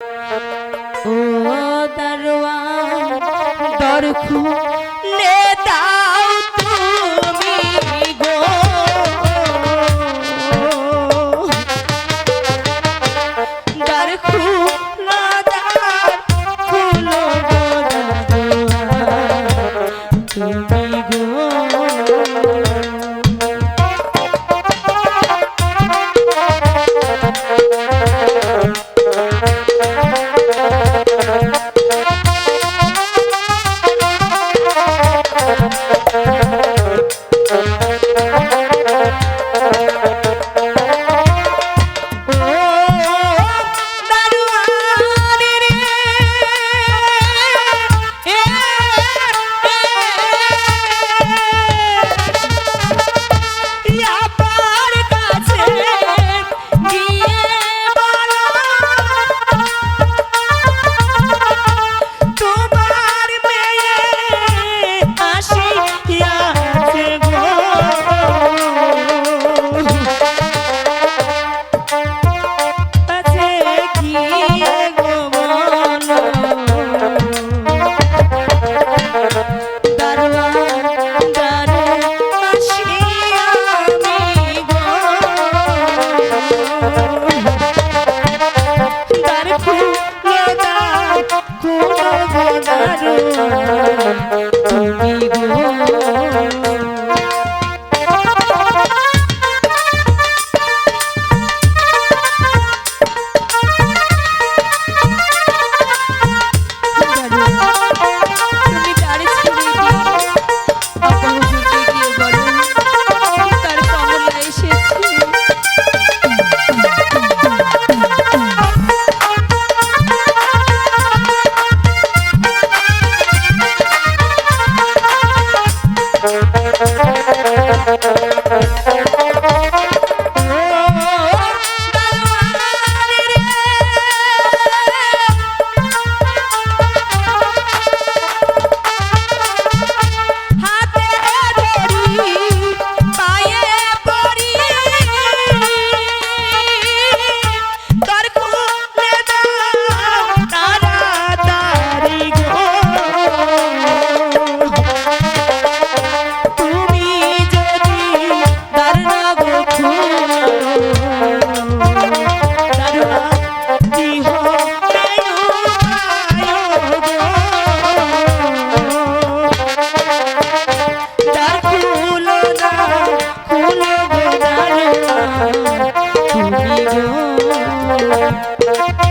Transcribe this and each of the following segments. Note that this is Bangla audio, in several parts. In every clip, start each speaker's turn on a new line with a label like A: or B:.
A: ও দরওয়া দরখু জানো তুমি গো Thank you.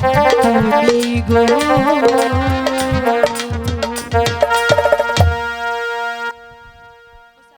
A: amigo.